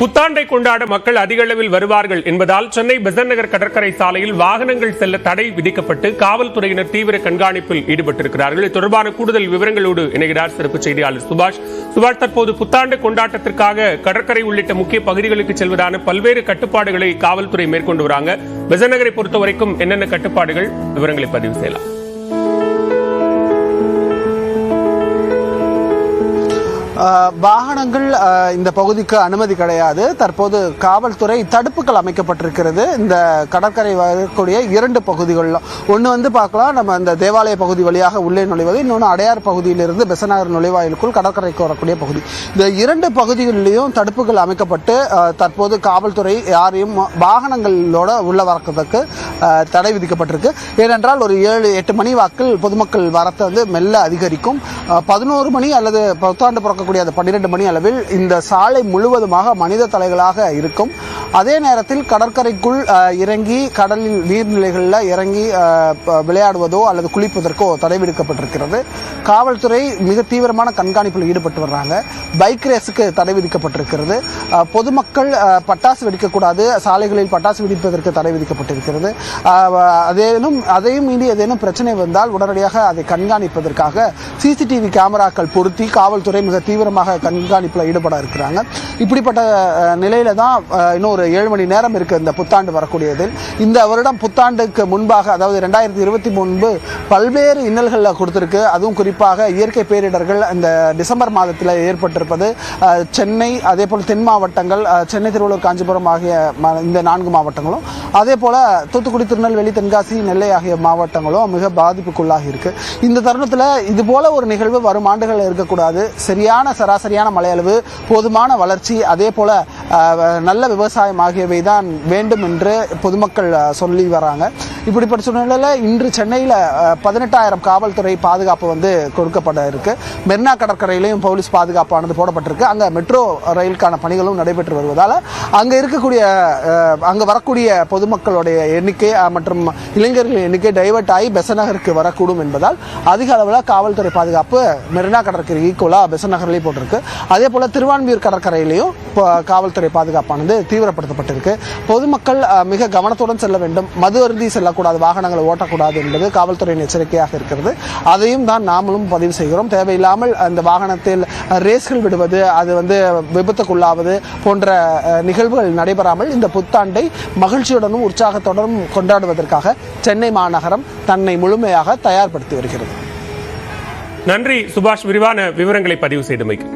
புத்தாண்டை கொண்டாட மக்கள் அதிக அளவில் வருவார்கள் என்பதால் சென்னை பெசன் நகர் கடற்கரை சாலையில் வாகனங்கள் செல்ல தடை விதிக்கப்பட்டு காவல்துறையினர் தீவிர கண்காணிப்பில் ஈடுபட்டிருக்கிறார்கள். இது தொடர்பான கூடுதல் விவரங்களோடு இணைகிறார் சிறப்பு செய்தியாளர் சுபாஷ். சுபாஷ் தற்போது புத்தாண்டு கொண்டாட்டத்திற்காக கடற்கரை உள்ளிட்ட முக்கிய பகுதிகளுக்கு செல்வதான பல்வேறு கட்டுப்பாடுகளை காவல்துறை மேற்கொண்டு வராங்க. பெசன் நகரை பொறுத்தவரைக்கும் என்னென்ன கட்டுப்பாடுகள்? விவரங்களை பதிவு செய்யலாம். வாகனங்கள் இந்த பகுதிக்கு அனுமதி கிடையாது. தற்போது காவல்துறை தடுப்புகள் அமைக்கப்பட்டிருக்கிறது. இந்த கடற்கரை வரக்கூடிய இரண்டு பகுதிகளில் ஒன்று வந்து பார்க்கலாம் நம்ம இந்த தேவாலய பகுதி வழியாக உள்ளே நுழைவது. இன்னொன்று அடையார் பகுதியிலிருந்து பெசநகர் நுழைவாயிலுக்குள் கடற்கரைக்கு வரக்கூடிய பகுதி. இந்த இரண்டு பகுதிகளிலையும் தடுப்புகள் அமைக்கப்பட்டு தற்போது காவல்துறை யாரையும் வாகனங்களோட உள்ள வரக்கிறதுக்கு தடை விதிக்கப்பட்டிருக்கு. ஏனென்றால் ஒரு ஏழு எட்டு மணி வாக்கில் பொதுமக்கள் வரத்தை வந்து மெல்ல அதிகரிக்கும். பதினோரு மணி அல்லது புத்தாண்டு இருக்கக்கூடிய அந்த பன்னிரெண்டு மணி அளவில் இந்த சாலை முழுவதுமாக மனித தலைகளாக இருக்கும். அதே நேரத்தில் கடற்கரைக்குள் இறங்கி கடலில் நீர்நிலைகளில் இறங்கி விளையாடுவதோ அல்லது குளிப்பதற்கோ தடை விதிக்கப்பட்டிருக்கிறது காவல்துறை மிக தீவிரமான கண்காணிப்பில் ஈடுபட்டு வர்றாங்க. பைக் ரேஸுக்கு தடை விதிக்கப்பட்டிருக்கிறது பொதுமக்கள் பட்டாசு வெடிக்கக்கூடாது சாலைகளில் பட்டாசு வெடிப்பதற்கு தடை விதிக்கப்பட்டிருக்கிறது அதேனும் அதையும் மீறி ஏதேனும் பிரச்சனை வந்தால் உடனடியாக அதை கண்காணிப்பதற்காக சிசிடிவி கேமராக்கள் பொருத்தி காவல்துறை மிக தீவிரமாக கண்காணிப்பில் ஈடுபட இருக்கிறாங்க. இப்படிப்பட்ட நிலையில தான் இன்னும் ஒரு ஏழு மணி நேரம் இருக்கு இந்த புத்தாண்டு வரக்கூடியதில். இந்த வருடம் புத்தாண்டுக்கு முன்பாக அதாவது ரெண்டாயிரத்தி இருபத்தி முன்பு பல்வேறு இன்னல்களில் கொடுத்துருக்கு. அதுவும் குறிப்பாக இயற்கை பேரிடர்கள் இந்த டிசம்பர் மாதத்தில் ஏற்பட்டிருப்பது சென்னை அதே போல் தென் மாவட்டங்கள் சென்னை திருவள்ளூர் காஞ்சிபுரம் ஆகிய இந்த நான்கு மாவட்டங்களும் அதே போல தூத்துக்குடி திருநெல்வேலி தென்காசி நெல்லை ஆகிய மாவட்டங்களும் மிக பாதிப்புக்குள்ளாகி இருக்கு. இந்த தருணத்தில் இது போல ஒரு நிகழ்வு வரும் ஆண்டுகள் இருக்கக்கூடாது. சரியான சராசரியான மழையளவு போதுமான வளர்ச்சி அதே போல நல்ல விவசாயம் ஆகியவை தான் வேண்டும் என்று பொதுமக்கள் சொல்லி வராங்க. இப்படிப்பட்ட சூழ்நிலையில் இன்று சென்னையில் பதினெட்டாயிரம் காவல்துறை பாதுகாப்பு வந்து கொடுக்கப்பட இருக்கு. மெரினா கடற்கரையிலையும் போலீஸ் பாதுகாப்பானது போடப்பட்டிருக்கு. அங்கே மெட்ரோ ரயிலுக்கான பணிகளும் நடைபெற்று வருவதால் அங்கே இருக்கக்கூடிய அங்கே வரக்கூடிய பொதுமக்களுடைய எண்ணிக்கை மற்றும் இளைஞர்களின் எண்ணிக்கை டைவர்ட் ஆகி பெசநகருக்கு வரக்கூடும் என்பதால் அதிக அளவில் காவல்துறை பாதுகாப்பு மெரினா கடற்கரை ஈக்குவலாக பெசநகர்லேயும் போட்டிருக்கு. அதே போல் திருவான்மியூர் கடற்கரையிலையும் இப்போ காவல்துறை பாதுகாப்பானது தீவிரப்படுத்தப்பட்டிருக்கு. பொதுமக்கள் அஹ், மிக கவனத்துடன் செல்ல வேண்டும். மது அருந்தி செல்லக்கூடாது வாகனங்களை ஓட்டக்கூடாது என்பது காவல்துறையின் எச்சரிக்கையாக இருக்கிறது. அதையும் தான் நாமளும் பதிவு செய்கிறோம். தேவையில்லாமல் அந்த வாகனத்தில் ரேஸ்கள் விடுவது அது வந்து விபத்துக்குள்ளாவது போன்ற நிகழ்வுகள் நடைபெறாமல் இந்த புத்தாண்டை மகிழ்ச்சியுடனும் உற்சாகத்துடனும் கொண்டாடுவதற்காக சென்னை மாநகரம் தன்னை முழுமையாக தயார்படுத்தி வருகிறது. நன்றி சுபாஷ். விரிவான விவரங்களை பதிவு செய்தமைக்கு